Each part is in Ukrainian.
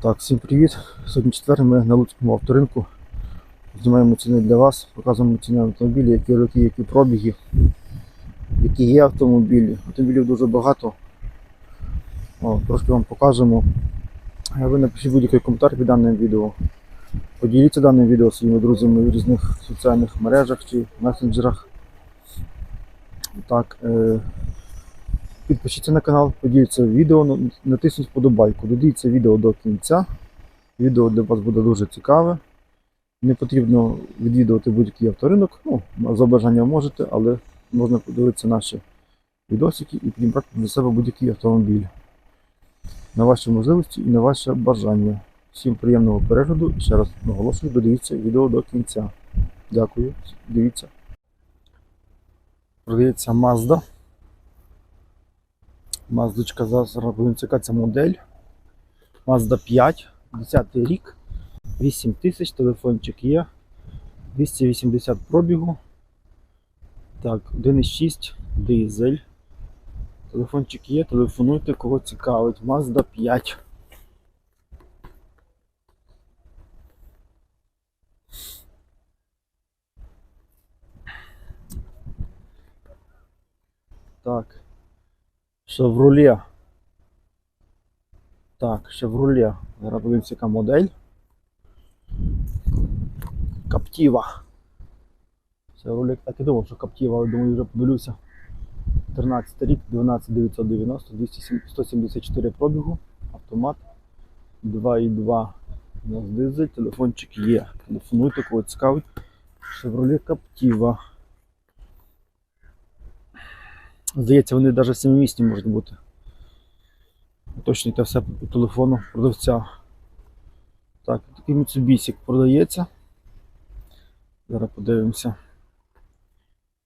Так, всім привіт. Сьогодні четвер, ми на Луцькому авторинку. Знімаємо ціни для вас, показуємо ціни автомобілів, які роки, які пробіги, які є автомобілі. Автомобілів дуже багато. О, трошки вам покажемо. Ви напишіть будь-який коментар під даним відео. Поділіться даним відео своїми друзями в різних соціальних мережах чи месенджерах. Так, е, підпишіться на канал, поділіться відео, натисніть вподобайку. Додивіться відео до кінця. Відео для вас буде дуже цікаве. Не потрібно відвідувати будь-який авторинок. Ну, за бажанням можете, але можна подивитися наші відосики і підібрати для себе будь-який автомобіль. На ваші можливості і на ваше бажання. Всім приємного перегляду ще раз наголошую, додивіться відео до кінця. Дякую. Дивіться. Продається Mazda. Маздочка зараз будемо цікавитися ця модель. Mazda 5, 10 рік, 8 тисяч, телефончик є, 280 пробігу. Так, 1,6 дизель. Телефончик є, телефонуйте, кого цікавить. Mazda 5. Так. Chevrolet. Так, Chevrolet. Зараз подивимося, яка модель. Captiva. Chevrolet. Так і думав, що Captiva, але думаю, вже подивлюся. 13 рік, 12990, 207 174 пробігу, автомат 2,2 у нас дизель, телефончик є. Телефонуйте, кого цікавить. Chevrolet Captiva. Здається, вони навіть семимісні можуть бути. Уточнюйте все по телефону продавця. Так, такий Mitsubishi продається. Зараз подивимося,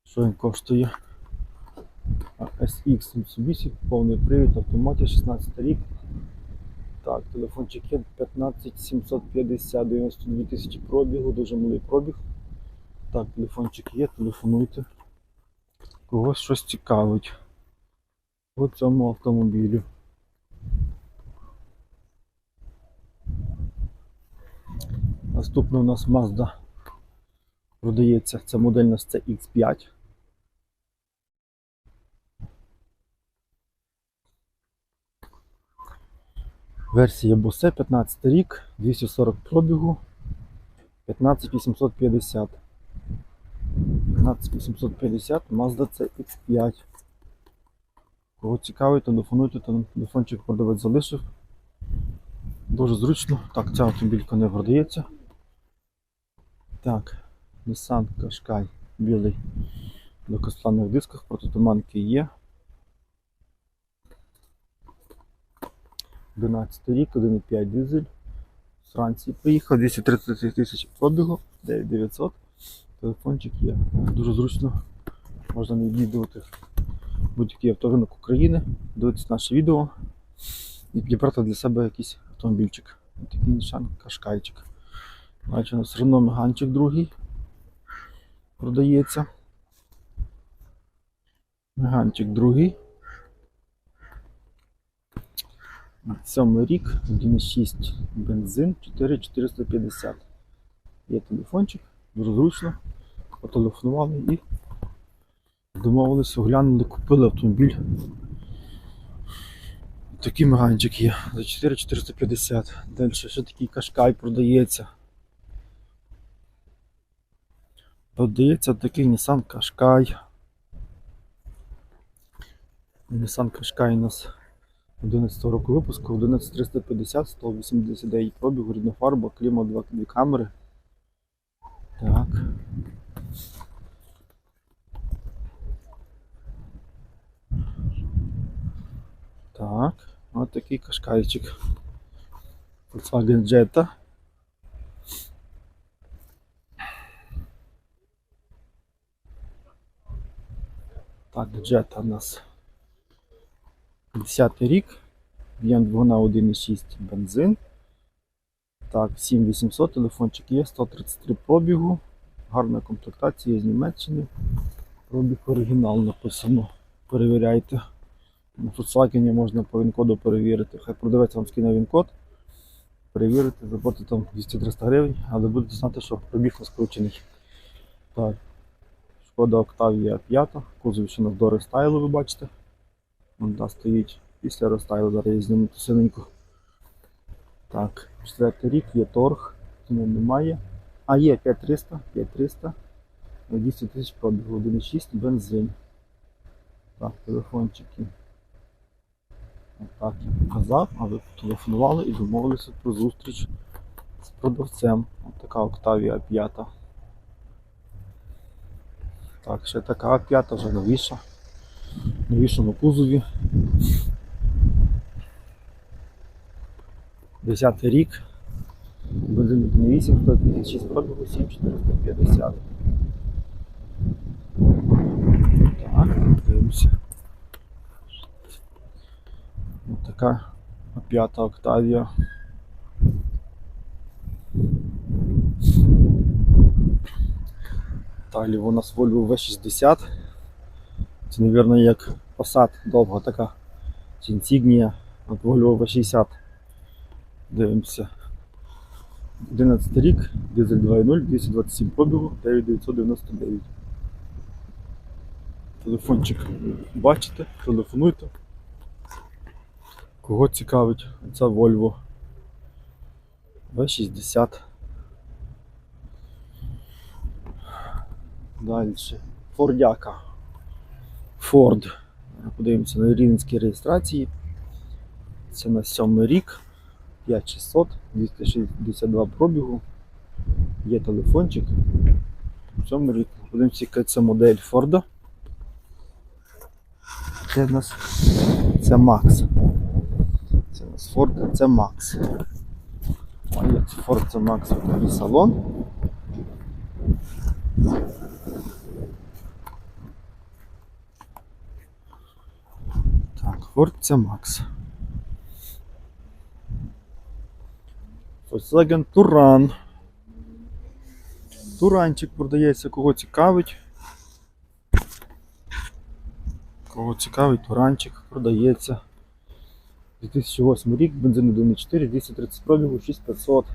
що він коштує. SX Mitsubishi, повний привід, автоматі 16 рік. Так, телефончик є 15 750 92 тисячі пробігу, дуже малий пробіг. Так, телефончик є, телефонуйте. Когось щось цікавить у цьому автомобілі. Наступний у нас Mazda продається. Це модель це X5. Версія Bose 15 рік, 240 пробігу, 15850. 15850 Mazda CX5. Кого цікавить, телефонуйте, там телефончик продавець залишив. Дуже зручно. Так, ця автомобілька не продається. Так, Nissan Qashqai білий на костланих дисках, протитуманки є. 11 рік, 1,5 дизель. З Франції приїхав, 230 тисяч пробігу, 9900. Телефончик є. Дуже зручно. Можна не відвідувати будь-який авторинок України, дивитися наше відео і підібрати для себе якийсь автомобільчик. Такий нішан кашкайчик. Бачу, у нас Renault Меганчик другий продається. Меганчик другий. Сьомий рік, 1,6 бензин, 4450. Є телефончик, дуже зручно. Потелефонували і домовилися, оглянули, купили автомобіль. Такий меганчик є за 4450. Далі ще такий кашкай продається. Продається такий Nissan Qashqai. Nissan Qashqai у нас 11 року випуску, 11350, 189 пробігу, рідна фарба, кліма, дві камери. Так. Так, от такий кашкайчик. Volkswagen Jetta. Так, Jetta у нас 10 рік. Б'єм двигуна 1,6 бензин. Так, 7800, телефончик є, 133 пробігу. Гарна комплектація з Німеччини. Пробіг оригінал написано. Перевіряйте. На Volkswagen можна по він-коду перевірити. Хай продавець вам скине він-код. перевірити, заплатити там 200-300 гривень, але будете знати, що пробіг не скручений. Так. Шкода Octavia 5, кузов ще до рестайлу, ви бачите. Вон та стоїть після рестайлу, зараз я зніму синеньку. Так, четвертий рік, є торг, тому немає. А є 5300, 5300, 200 тисяч пробігу, 1,6 бензин. Так, телефончики. Так, я показав, а ви телефонували і домовилися про зустріч з продавцем. Ось така Octavia 5. Так, ще така 5 вже новіша. В новішому кузові. 10 рік. Бензин 8, 156 пробігу, 7450. Так, дивимося. Ось така п'ята Октавія. Далі у нас Volvo V60. Це, мабуть, як Passat довга така. Чи Insignia. От Volvo V60. Дивимося. 11 рік, дизель 2.0, 227 пробігу, 9999. Телефончик бачите, телефонуйте. Кого цікавить, це Volvo V60. Далі. Фордяка. Ford. Подивимося на рівненській реєстрації. Це на 7 рік. 5600, 262 пробігу. Є телефончик. В цьому рік. Подивимося, яка це модель Форда. Це в нас це Макс. Це у нас Ford, це Макс. А є це Ford, це Макс, такий салон. Так, Ford це Макс. Volkswagen Туран. Туранчик продається, кого цікавить. Кого цікавить, туранчик продається. 2008 рік, бензин 1.4, 230 пробігу, 6500.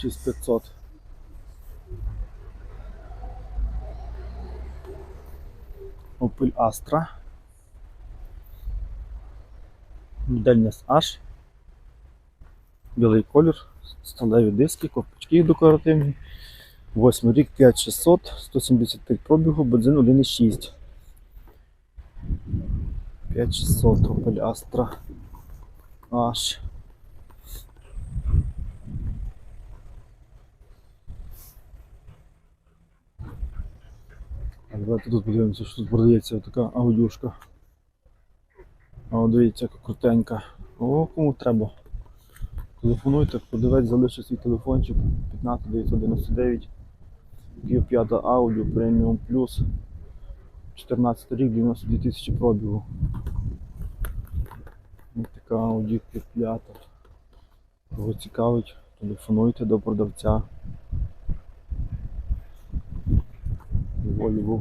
Шість п'ятсот. Opel Astra. Модель H. Білий колір, сталеві диски, ковпачки декоративні. 8 рік 5600, 175 пробігу, бензин 1,6. 5600 Opel Astra H. давайте тут подивимося, що тут продається така аудюшка. О, дивіться, яка крутенька. О, кому треба. Телефонуйте, продавець залишив свій телефончик 15 999 Q5 Audio Premium Plus 14 рік, 92 тисячі пробігу. Ось така Audi Q5. Кого цікавить, телефонуйте до продавця. Volvo.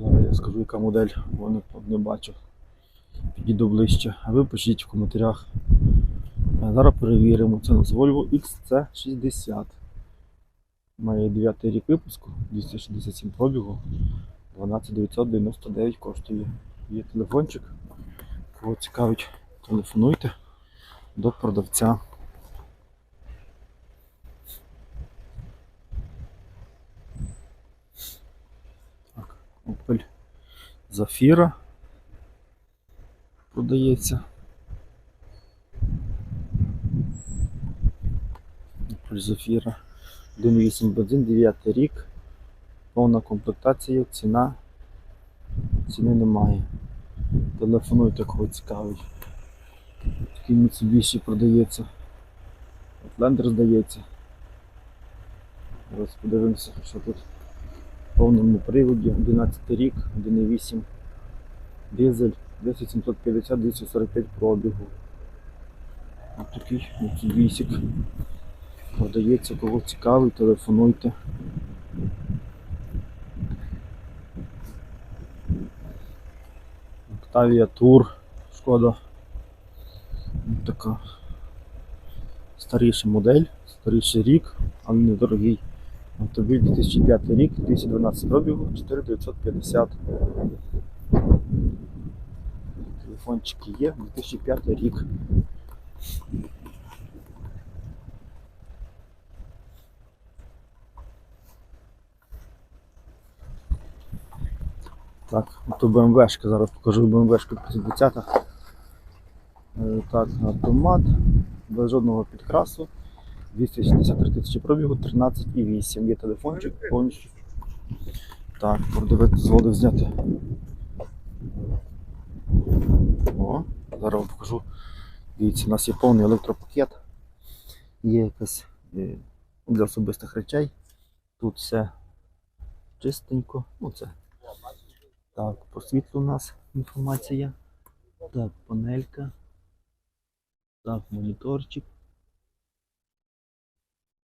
Зараз я скажу, яка модель, бо не, не бачу. Підійду ближче, а ви пишіть в коментарях. Зараз перевіримо. Це у нас Volvo XC60. Має 9 рік випуску, 267 пробігу, 12999 коштує. Є телефончик. Кого цікавить, телефонуйте до продавця. Opel Zafira продається. Opel Zafira 1.8 бензин, 9 рік. Повна комплектація, ціна. Ціни немає. Телефонуйте, кого цікавить. Такий Mitsubishi продається. Outlander здається. Зараз подивимося, що тут повному приводі. 11 рік, 1.8 дизель, 10750-245 пробігу. Ось такий Mitsubishi. Продається, кого цікавий, телефонуйте. Octavia Tour, шкода. Така старіша модель, старіший рік, але недорогий. Автомобіль 2005 рік, 212 пробігу, 4950. Телефончики є, 2005 рік. Так, то БМВшка, зараз покажу БМВшка 520. Е, Так, автомат, без жодного підкрасу. 263 тисячі пробігу, 13,8. Є телефончик повністю. Так, продавець згодив зняти. О, зараз вам покажу. Дивіться, у нас є повний електропакет. Є якась е, для особистих речей. Тут все чистенько. Ну, це. Так, по світлу у нас інформація. Так, панелька. Так, моніторчик.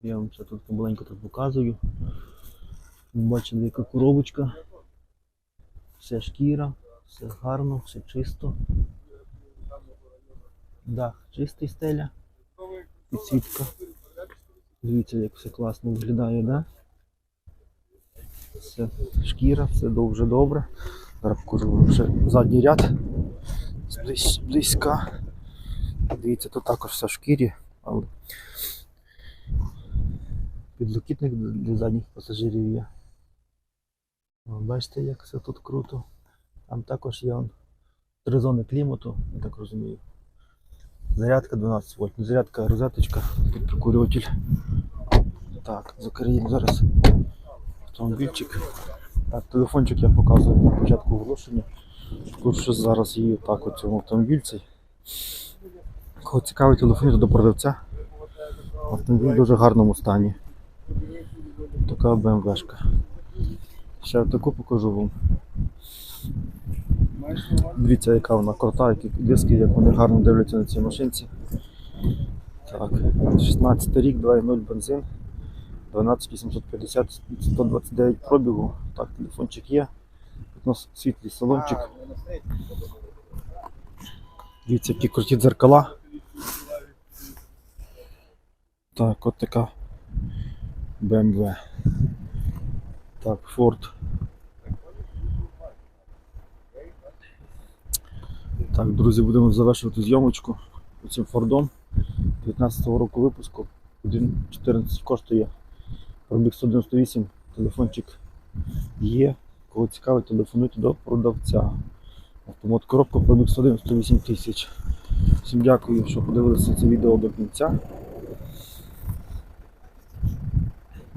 Я вам все тут помаленьку тут показую. Ви Бачили, яка коробочка. Все шкіра, все гарно, все чисто. Дах чистий стеля. Підсвітка. Дивіться, як все класно виглядає, да? Все шкіра, все дуже добре. Зараз покажу ще задній ряд. Зблизь, близька. Дивіться, тут також все в шкірі, але підлокітник для задніх пасажирів є. Бачите, як все тут круто. Там також є он, три зони клімату, я так розумію. Зарядка 12 вольт, зарядка, а розеточка, тут прикурюватель. Так, закриємо зараз автомобільчик. Так, телефончик я показую на початку оголошення. Тут що зараз є так у цьому автомобільці. Кого цікавить, телефонуйте до продавця. Автомобіль в дуже гарному стані. Така БМВшка. Ще таку покажу вам. Дивіться, яка вона крута, які диски, як вони гарно дивляться на цій машинці. Так, 16 рік, 2.0 бензин, 12850, 129 пробігу. Так, телефончик є. Тут у нас світлий салончик. Дивіться, які круті дзеркала. Так, от така BMW. Так, Ford. Так, друзі, будемо завершувати зйомочку цим Фордом 19-го року випуску. 1.14 коштує. Пробіг 198, телефончик є. Кого цікавить, телефонуйте до продавця. Автомат коробка пробіг 198 тисяч. Всім дякую, що подивилися це відео до кінця.